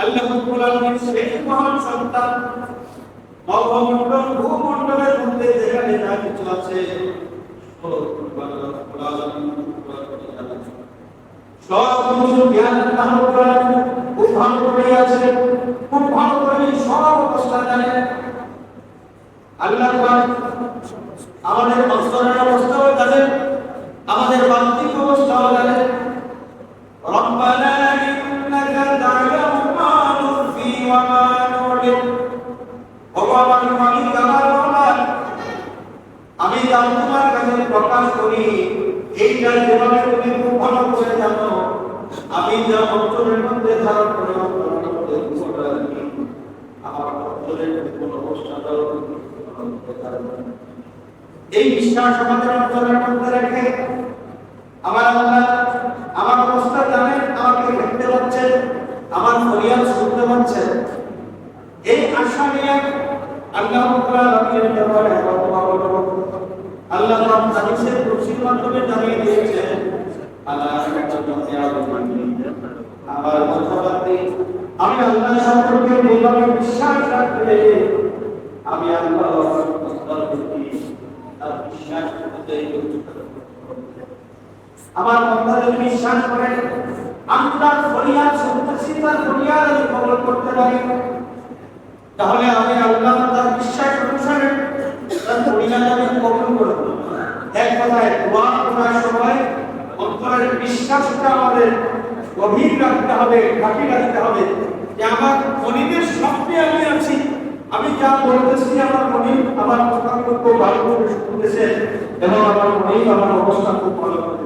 আল্লাহ রাব্বুল সেই সন্তান ভূমণ্ডলের মধ্যে যেখানে কিছু আছে সব কিছু জ্ঞান করে আছে, খুব ভালো করে সব অবস্থা জানে। আল্লাহ আমাদের অন্তরের অবস্থাও জানেন, আমাদের বাহ্যিক অবস্থাও জানেন। করি এইটা যেভাবে তুমি খুব করে জানো। আমি যা অন্তরের মধ্যে ধারণ করে অবস্থাটাও এই বিশ্বাস আমাদের অন্তরের মধ্যে রেখে, আমার আল্লাহ আমার অবস্থা জানেন, আমাকে দেখতে পাচ্ছেন, আমার ফরিয়াদ শুনতে পাচ্ছেন। এই আশা নিয়ে আল্লাহ নবীর দরবারে আল্লাহ হাদিসের কুরসির মাধ্যমে জানিয়ে দিয়েছেন আমার আমি আল্লাহ সম্পর্কে বিশ্বাস রাখলে আমি বিশ্বাস করতে আমার কথা বিশ্বাস করে আমি তার ফরিয়াদ তার ফরিয়াদ আমি করতে পারি। তাহলে আমি আল্লাহ তার বিশ্বাস অনুসারে আমি যে বলতেছি আমার মনিব আমার কথা খুব ভালো করে শুনতেছে এবং আমার মনিব আমার অবস্থা খুব ভালো করে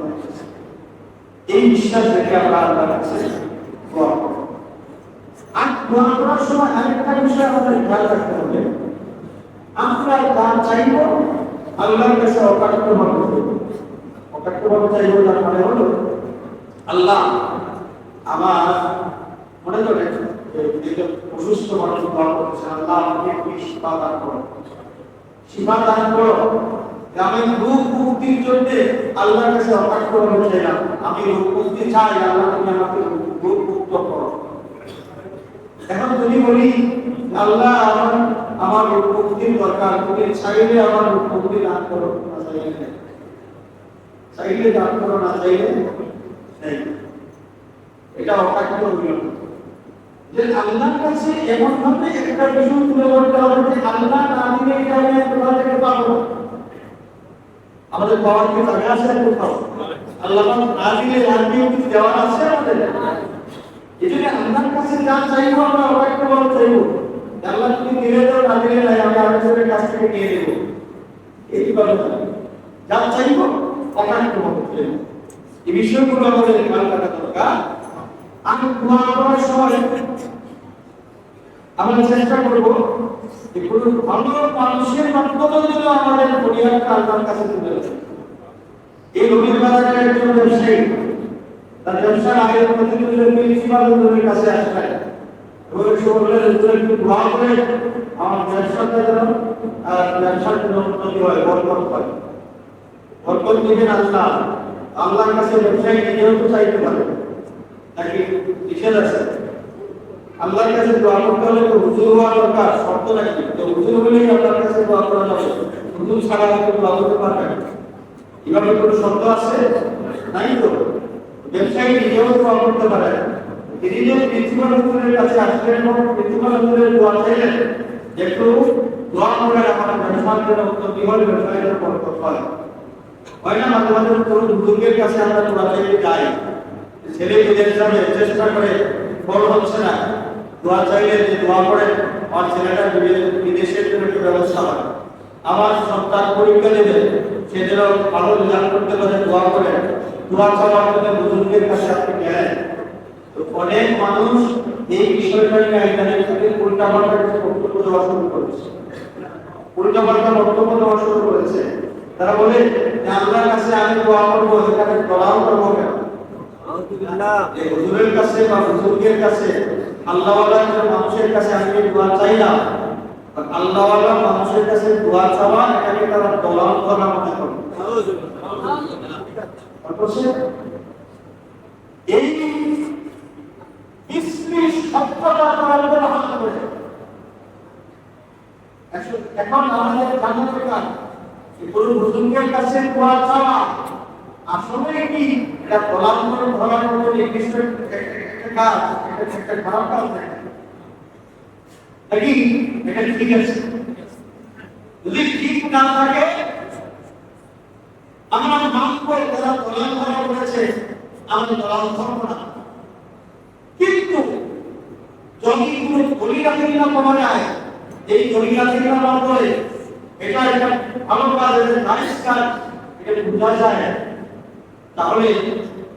এই বিশ্বাস রেখে আমরা আল্লাহর কাছে। আর দোয়া করার সময় আরেকটা বিষয় আমাদের খেয়াল রাখতে হবে। আমরা যা চাইব আল্লাহর কাছে অকাট্য ভাবে চাইব অকাট্য চাইব তার মানে হলো, আল্লাহ আমার মনে করে অসুস্থ মানুষ দোয়া করছে, আল্লাহ আমাকে তুমি শিফা দান করো। শিফা দান করো আমি রোগ মুক্তির জন্য আল্লাহর কাছে অকাট্য ভাবে চাইলাম আমি রোগ মুক্তি চাই, আল্লাহ তুমি আমাকে রোগ মুক্ত করো। এখন যদি বলি, আল্লাহ আমার আমার মুক্তির দরকার, তুমি চাইলে আমার মুক্তি দান করো, না চাইলে। চাইলে দান করো, না চাইলে নেই। এটা অকাট্য নিয়ম। যে আল্লাহর কাছে এমন ভাবে একটা বিষয় তুলে ধরতে হবে যে আল্লাহ না দিলে এটা আমি কোথা থেকে পাবো? আমাদের পাওয়ার কি জায়গা আছে কোথাও? আল্লাহ না দিলে আর কি কিছু দেওয়ার আছে আমাদের? এই জন্য আল্লাহর কাছে যা চাইব আমরা অকাট্য ভাবে চাইব। আল্লাহ তুমি দিলে দাও না দিলে নাই আমি আরেকজনের কাছ থেকে নিয়ে নেব এইভাবে না। যা চাইব ভাবে চাইব এই বিষয়গুলো আমাদের খেয়াল রাখা দরকার আমি দোয়া সময় আমরা চেষ্টা করব যে কোনো ভালো মানুষের আমাদের কাছে। এই রবির বাজারে একজন ব্যবসায়ী, তার ব্যবসার আগের প্রতিনিধিদের কাছে আসলেন এবং সে বললেন একটু করে আমার ব্যবসাটা যেন ব্যবসার কাছে ব্যবসায়ী নিজেও তো চাইতে পারে নাকি নিষেধ আছে আল্লাহর কাছে দোয়া করতে হলে তো হুজুর হওয়া দরকার শর্ত নাকি তো হুজুর হলেই আল্লাহর কাছে দোয়া করা যাবে হুজুর ছাড়া কেউ দোয়া করতে পারবে না শর্ত আছে নাই তো ব্যবসায়ী নিজেও দোয়া করতে পারে। তিনি প্রিন্সিপাল হুজুরের কাছে আসলেন এবং প্রিন্সিপাল হুজুরের দোয়া চাইলেন একটু দোয়া করে আমার ব্যবসার জন্য উন্নতি হলে ব্যবসায়ের জন্য হয় হয় না, মাঝে মাঝে কোনো হুজুরের কাছে আমরা দোয়া চাইতে যাই। ছেলে বিদেশ যাবে চেষ্টা করে, বড় হচ্ছে না। দোয়া চাইলে যে দোয়া করে আমার ছেলেটা বিদেশের জন্য একটু ব্যবস্থা হয়। আমার সন্তান পরীক্ষা দেবে সে যেন ভালো রেজাল্ট করতে পারে, দোয়া করে দোয়া চাওয়ার জন্য বুজুর্গের কাছে আপনি গেলেন। তো অনেক মানুষ এই বিষয়টা নিয়ে ইন্টারনেট থেকে উল্টা বক্তব্য দেওয়া শুরু করেছে। উল্টা পাল্টা বক্তব্য দেওয়া শুরু করেছে। তারা বলে আল্লাহর কাছে আমি দোয়া করব এখানে দোয়াও করব কেন? হুজুরের কাছে বা বুজুর্গের কাছে আল্লাহওয়ালা মানুষের কাছে আমি দোয়া চাইলাম আর আল্লাহওয়ালা মানুষের কাছে দোয়া চাওয়া এটাকে তারা করা মনে করে। এই বিশ্রী সত্যতা করার ব্যবহার করে। এখন আমাদের আসলে ঠিক আছে? যদি ঠিক না থাকে, আমরা মানব করেছে আমরা না। যদি কোনো দলিলাতি না পাওয়া যায় এই দলিলাতি না না করে এটা একটা ভালো কাজ এটা নাইস কাজ, এটা বোঝা যায়। তাহলে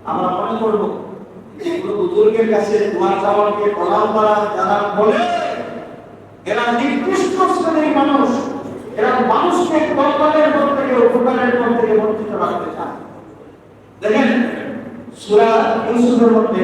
আমরা মনে করব, যে বুজুর্গের কাছে দোয়া চাওয়াকে প্রণাম করা, যারা বলে, এরা নিকৃষ্ট শ্রেণির মানুষ, এরা মানুষকে কল্পনের পর থেকে, উপকারের পর থেকে বঞ্চিত রাখতে চায়। দেখেন, সূরা ইউসুফের মধ্যে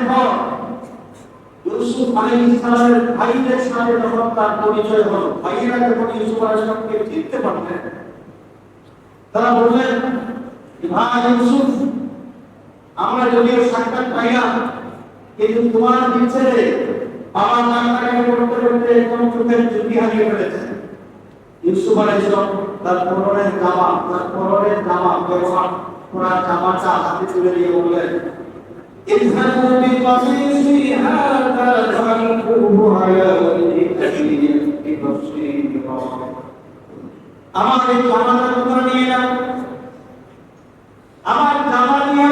ইউসুফ আলাইহিস সালামের ভাইদের সাথে যখন তার পরিচয় হলো ভাইয়েরা যখন ইউসুফ আলাইহিস সালামকে চিনতে পারলেন তারা বললেন ভাই ইউসুফ আমরা যদিও সাক্ষাৎ পাই না কিন্তু তোমার বিচ্ছেদে বাবা কান্নাকাটি করতে করতে একদম চোখের জ্যোতি হারিয়ে ফেলেছে ইউসুফ আলাইহিস সালাম তার পরনের জামা তার পরনের জামা ব্যবহার করা জামাটা হাতে তুলে দিয়ে বললেন اذهبوا بقميصي هذا আমার এই জামাটা তোমরা নিয়ে নাও আমার জামা নিয়ে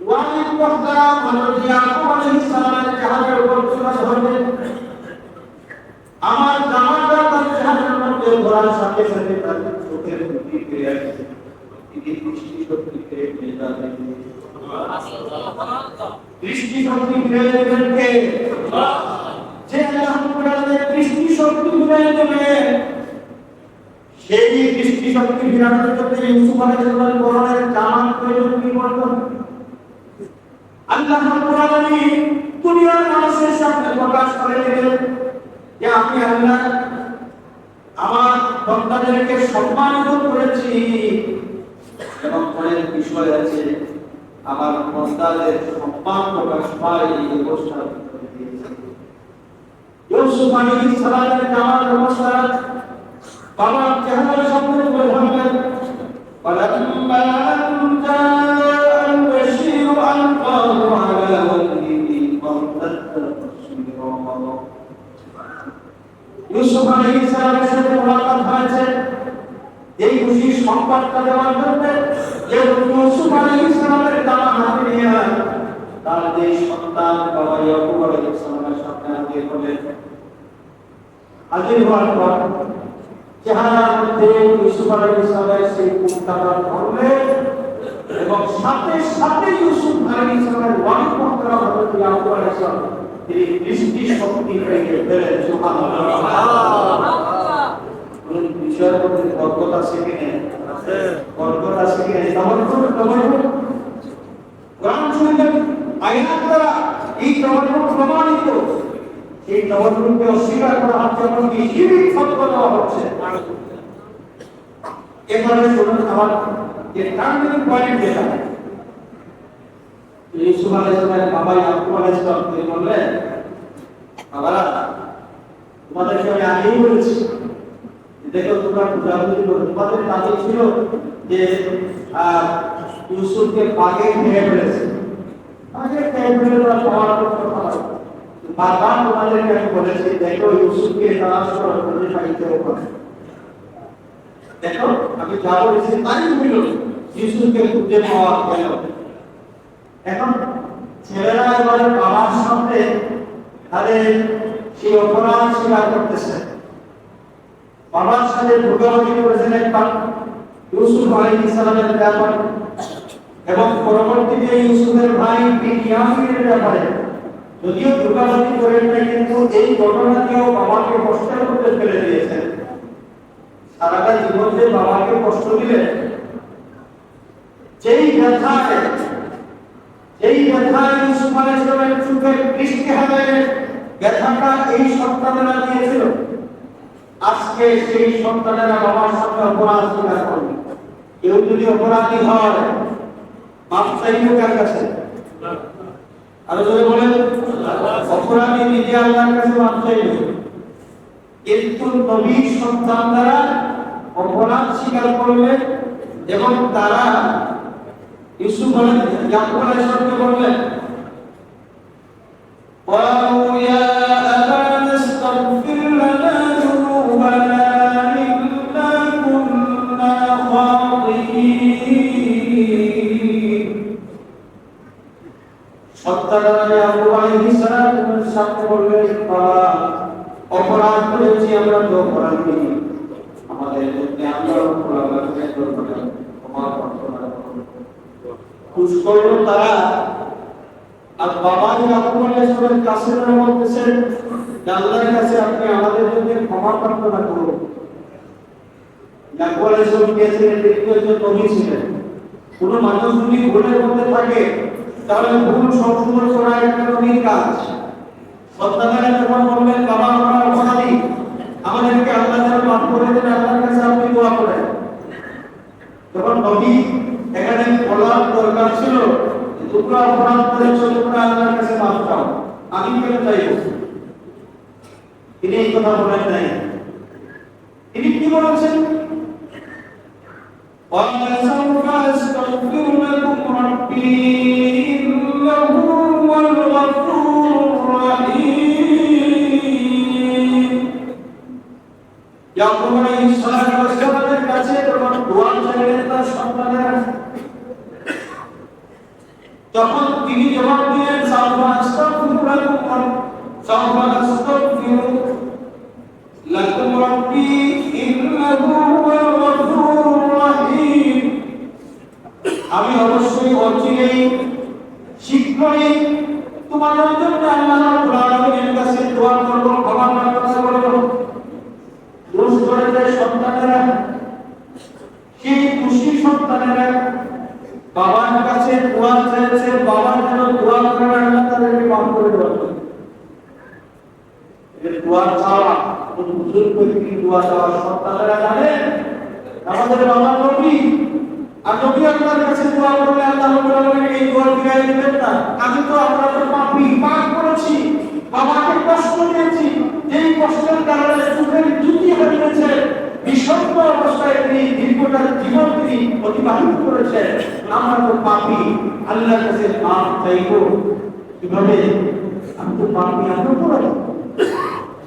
ওয়ালিদ মুহতারাম হযরত ইয়াকুব আলাইহিস সালামের জাহাজের উপর চলে ধরবে আমার জামাটা তার জাহাজের মধ্যে ধরার সাথে সাথে তার চোখের দুটি ফিরে আসছে তিনি দৃষ্টি শক্তি ফিরে পেয়ে যাবেন দৃষ্টি শক্তি ফিরে দেবেন কে যে আল্লাহ রাব্বুল আলামিন দৃষ্টি শক্তি ফিরে সেই দৃষ্টি শক্তি ফিরানোর জন্য ইউসুফ আলাইহিস সালামের পরনের প্রয়োজন করতে আল্লাহ রাব্বুল আলামিন দুনিয়ার মানুষের সামনে প্রকাশ করে দিলেন যে আমি আল্লাহ আমার বান্দাদেরকে সম্মানিত করেছি এবং অনেক বিষয় আছে। আমার বান্দাদের সম্মান প্রকাশ পায় এই অবস্থা করে দিয়েছে ইউসুফ আলাইহিস সালামের জামার অবস্থা বাবার চেহারার সামনে তুলে ধরলেন فلما أن جاء البشير ألقاه على وجهه فارتد بصيرا ইউসুফ আলাইহিস সালামের সাথে মুলাকাত হয়েছে এই খুশি সংবাদটা দেওয়ার জন্য যে ইউসুফ আলাইহিস সালামের দামা হাতে নিয়ে তার যে সন্তান বাবা ইয়াকুব আলাইহিস সালামের সামনে হাজির হলেন হাজির হওয়ার পর চেহারার মধ্যে ইউসুফ আলাইহিস সালামের সেই মুক্তাটা ধরলে এবং সাথে সাথে ইউসুফ আলাইহিস সালামের ওয়ালি মুহতারাম হযরত ইয়াকুব আলাইহিস সালাম, তিনি দৃষ্টি শক্তি পেয়ে ফেলেন সুবহানাল্লাহ। কোন বিষয়ের মধ্যে বরকত আছে কি নেই বরকত আছে কি নেই তাওয়াক্কুল তাওয়াক্কুল কোরআন শরীফের এই অস্বীকার করা হচ্ছে দেওয়া হচ্ছে। শুনুন আমার টার্নিং পয়েন্ট যেটা। ইউসুফ আলাইহিস বাবা ইয়াকুব আলাইহিস সালাম তিনি বললেন, বাবারা আগেই বলেছি, দেখো তোমরা বুঝাবুঝি করো। তোমাদের কাজে ছিল যে ইউসুফকে বাগে খেয়ে ফেলেছে। এখন ছেলেরা এবারে বাবার সামনে তাদের সেই অপরাধ করতেছে। বাবার সাথে ভোগাভুগি করেছেন একবার। ইউসুফ আলাইহিস সালামের ব্যাপার এবং পরবর্তীতে ইউসুফের ভাই বিনিয়ামিনের ব্যাপারে। যদিও ধোকাবাজি করেন না কিন্তু এই ঘটনাটিও বাবাকে কষ্টের মধ্যে ফেলে দিয়েছেন। সারাটা জীবন যে বাবাকে কষ্ট দিলেন, যেই ব্যথায় যেই ব্যথায় ইউসুফ আলাইহিসসালামের চোখে বৃষ্টি হবে ব্যথাটা এই সন্তানেরা দিয়েছিল। আজকে সেই সন্তানেরা বাবার সামনে অপরাধ স্বীকার করবে। কেউ যদি অপরাধী হয় মাপ চাইবে সন্তান দ্বারা অপরাধ স্বীকার করবে এবং তারা ইউসুফ আলাইহিস সালামকে বললেন আমরা তো অপরাধ করি। আমাদের মধ্যে আমরা অপরাধ ক্ষমা প্রার্থনা খুশ করল তারা। আর বাবা আলাইহিস সালামের কাছে বলতেছেন যে আল্লাহর কাছে আপনি আমাদের জন্য ক্ষমা প্রার্থনা করুন। ইয়াকুব আলাইহিস সালাম গিয়েছিলেন একজন নবী ছিলেন। কোন মানুষ যদি ভুলের মধ্যে থাকে, তাহলে ভুল সংশোধন করা একটা নবীর কাজ। সন্তানেরা যখন বললেন বাবা, আমরা অপরাধী। আমাদেরকে আল্লাহ যেন মাফ করে দেন আল্লাহর কাছে আপনি দোয়া করেন তখন নবী এখানে বলার দরকার ছিল যে তোমরা অপরাধ করেছো তোমরা আল্লাহর কাছে মাফ চাও আমি কেন চাইব তিনি এই কথা বলেন নাই তিনি কি বলেছেন قال سوف أستغفر لكم ربي যখন দোয়া চাইলেন তার তখন তিনি জবাব দিলেন সাউফা আস্তাগফিরু লাকুম সাউফা আস্তাগফিরু লাকুম রাব্বি ইন্নাহু হুয়াল গফুরুর রহিম আমি অবশ্যই অচিরেই শীঘ্রই তোমাদের জন্য আল্লাহ রাব্বুল আলামিনের কাছে দোয়া করব ক্ষমা প্রার্থনা করব দোষ করে যায় সন্তানেরা সেই খুশি সন্তানেরা বাবার কাছে দোয়া চাইছে বাবার যেন দোয়া করে আল্লাহ তাদেরকে মাফ করে দেওয়া এর দোয়া চাওয়া আমাদের বাবা নবী আর কাছে আল্লাহ রাব্বুল এই আমি তো আমরা তো পাপী পাপ করেছি। কষ্ট দিয়েছি। যেই কষ্টের কারণে চোখের জুতি হারিয়েছে, বিষণ্ণ অবস্থায় তিনি দীর্ঘটা জীবন তিনি অতিবাহিত করেছেন। তো পাপী আল্লাহর কাছে মাফ কীভাবে? আমি তো পাপী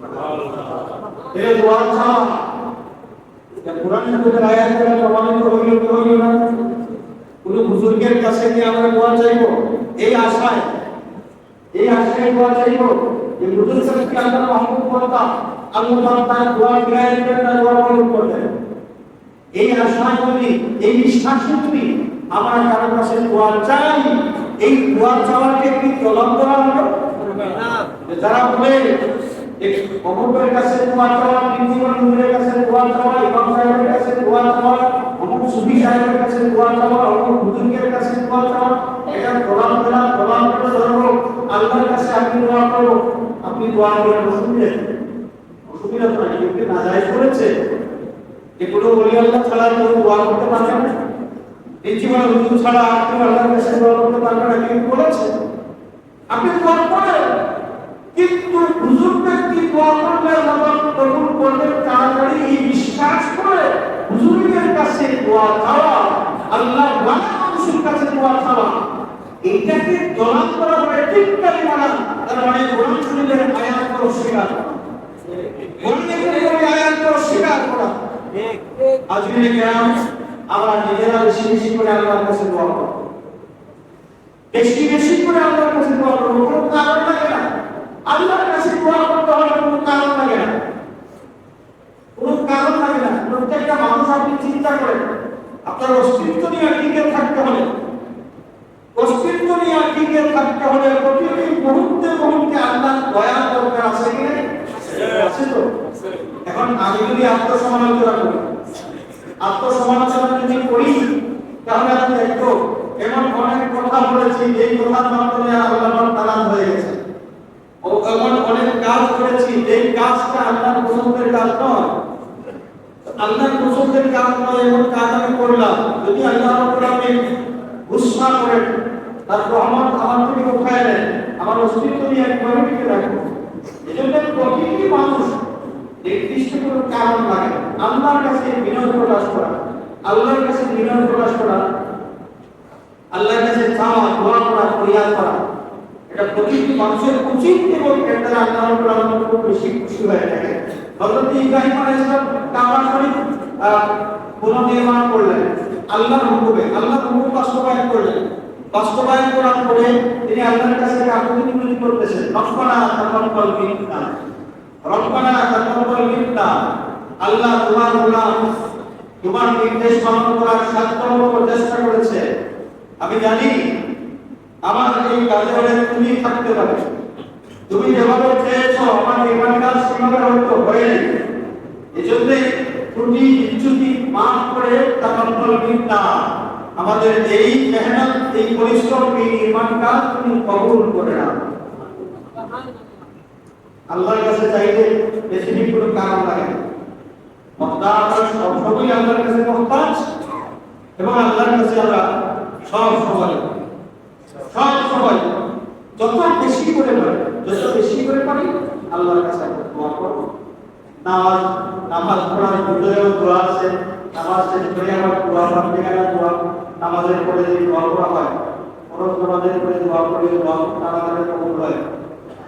এই দোয়া এটা কোরআন শরীফের কি না? কোন বুজুর্গের কাছে কি আমরা দোয়া চাইব? এই আশায় এই আশায় দোয়া চাইব যে বুজুর্গ সাহেবকে আমরা মাহবুব করতাম আল্লাহ তার দোয়া ফিরাই দিবেন এই আশায় যদি, এই বিশ্বাসে যদি আমরা কারও কাছে দোয়া চাই, এই দোয়া চাওয়াকে কি চলন করা যে যারা বলে অমুকের কাছে দোয়া চাওয়া প্রিন্সিপাল হুজুরের কাছে দোয়া চাওয়া, ইমাম সাহেবের কাছে দোয়া চাওয়া অমুক সুফি সাহেবের কাছে দোয়া চাওয়া অমুক হুজুরের কাছে দোয়া চাওয়া, এটা প্রমাণ করা প্রমাণ করে ধরবো আল্লাহর কাছে আমি দোয়া করব। আপনি দোয়া করেন, অসুবিধা অসুবিধা তো নাই, কেউ কি নাজায়েজ করেছে? কোনো ওলি আল্লাহ ছাড়া কেউ দোয়া করতে পারবে না। প্রিন্সিপাল হুজুর ছাড়া আপনি আল্লাহর কাছে দোয়া করতে পারবেন না, কেউ বলেছে আপনি দোয়া করেন। কিন্তু হুজুর ব্যক্তি দোয়া করলে কবুল করবেন তাড়াতাড়ি এই বিশ্বাস করে কাছে দোয়া চাওয়া আল্লাহ মানুষের কাছে দোয়া চাওয়া করা হয় টিটকারি মারা তার মানে কোরআন শরীফের আয়াতকে অস্বীকার করা। কোরআনের আয়াতকে অস্বীকার করা। আজমিরে কেরাম আমরা নিজেরা বেশি বেশি করে আল্লাহর কাছে দোয়া করব। বেশি বেশি করে আল্লাহর কাছে দোয়া করব, কোনো কারণ লাগে না। আল্লাহর কাছে দোয়া করতে হলে কোনো কারণ লাগে না। কোনো কারণ লাগে না। প্রত্যেকটা মানুষ আপনি চিন্তা করেন, আপনার অস্তিত্ব নিয়ে টিকে থাকতে হলে? অস্তিত্ব নিয়ে টিকে থাকতে হলে? প্রতিটি মুহূর্তে মুহূর্তে আল্লাহ দয়া দরকার আছে কি আছে তো। এখন আমি যদি আত্মসমালোচনা করি, আত্মসমালোচনা যদি করি, তাহলে আমি দেখব, এমন অনেক কথা বলেছি, যেই কথার মাধ্যমে আল্লাহ তালান হয়ে গেছে ও এমন অনেক কাজ করেছি যেই কাজটা আল্লাহর পছন্দের কাজ নয়। আল্লাহর পছন্দের কাজ নয় এমন কাজ আমি করলাম। যদি আল্লাহ রাব্বুল আলামিন গুসা করেন তার রহমত আমার থেকে উঠায় নেন, আমার অস্তিত্ব নিয়ে একবারে টিকে রাখব এই জন্য প্রতিটি মানুষ নির্দিষ্ট কোনো কারণ লাগে। আল্লাহর কাছে বিনয় প্রকাশ করা, আল্লাহর কাছে বিনয় প্রকাশ করা, আল্লাহর কাছে চাওয়া, দোয়া করা, ফরিয়াদ করা। এটা প্রতিটি মানুষের উচিত এবং এর দ্বারা আল্লাহ রাব্বুল খুব বেশি খুশি হয়ে থাকে হযরত ইব্রাহিম আলাইহিস সালাম কাবা শরীফ পুনর্নির্মাণ করলেন। আল্লাহর হুকুমে, আল্লাহর হুকুম বাস্তবায়ন করলেন। বাস্তবায়ন করার পরে তিনি আল্লাহর কাছে কাকুতি মিনতি করতেছেন, রব্বানা তাকাব্বাল মিন্না। রব্বানা তাকাব্বাল মিন্না। আল্লাহ তোমার গোলাম, তোমার নির্দেশ পালন করার সাধ্যমতো চেষ্টা করেছে আমি জানি আমার এই কাজে তুমি থাকতে পারবে তুমি যেভাবে চেয়েছো, আমার কাজ সেভাবে হয়তো হয়নি। এই জন্যে ত্রুটি বিচ্যুতি মাফ করে তাকাব্বাল মিন্না আমাদের এই মেহনত, এই পরিশ্রম, এই নির্মাণ কাজ তুমি কবুল করে না আল্লাহর কাছে চাইলে বেশি কোনো কারণ লাগে না। মক্কা আমরা সবসময় আল্লাহর কাছে মহতাজ। এবং আল্লাহর কাছে আমরা সব সময় সব সময় যত বেশি করে পারি, যত বেশি করে পারি, আল্লাহর কাছে আমরা দোয়া করব। নামাজ নামাজ পড়ার ভিতরেও দোয়া আছে, নামাজ শেষ করে আমার দোয়া গেলে দোয়া, নামাজের পরে যে দোয়া করা হয়, ফরজ নামাজের পরে দোয়া করে দোয়া তাড়াতাড়ি কবুল হয়।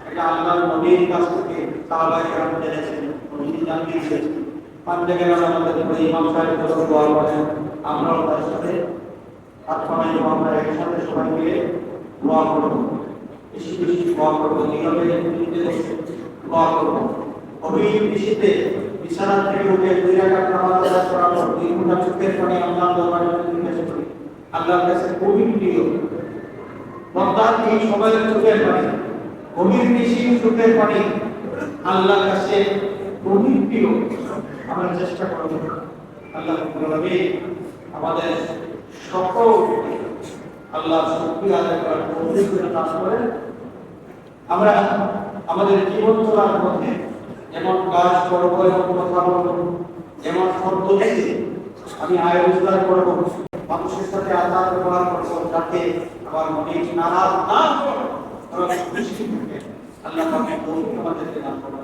এটা আল্লাহর নবীর কাছ থেকে সাহাবায়ে কেরাম জেনেছেন উনি জানিয়েছেন পাঞ্জে গেলাম আমাদের উপরে ইমাম সাহেব দোয়া করেন, আমরাও তার সাথে আত্মায় আমরা একসাথে সবাই মিলে দোয়া করব বেশি বেশি দোয়া করব নীরবে দোয়া করব অভিযোগ কৃষিতে বিছানা থেকে উঠে দুই আল্লাহ দরবারে প্রিয়। বন্দার এই সময়ের চোখের পানি। গভীর কৃষি চোখের পানি আল্লাহর কাছে প্রিয়। আমরা চেষ্টা করব। আল্লাহ আমাদের সকল আল্লাহ শক্তি আদায় করার তৌফিক করেন। আমরা আমাদের জীবন চলার পথে যেমন কাজ করব এবং কথা বলব যেমন পদ্ধতিতে আমি আয় রোজগার করব, মানুষের সাথে আচার ব্যবহার করব, যাতে আমার মনে নারাজ না। আল্লাহ আমাদেরকে দান করুন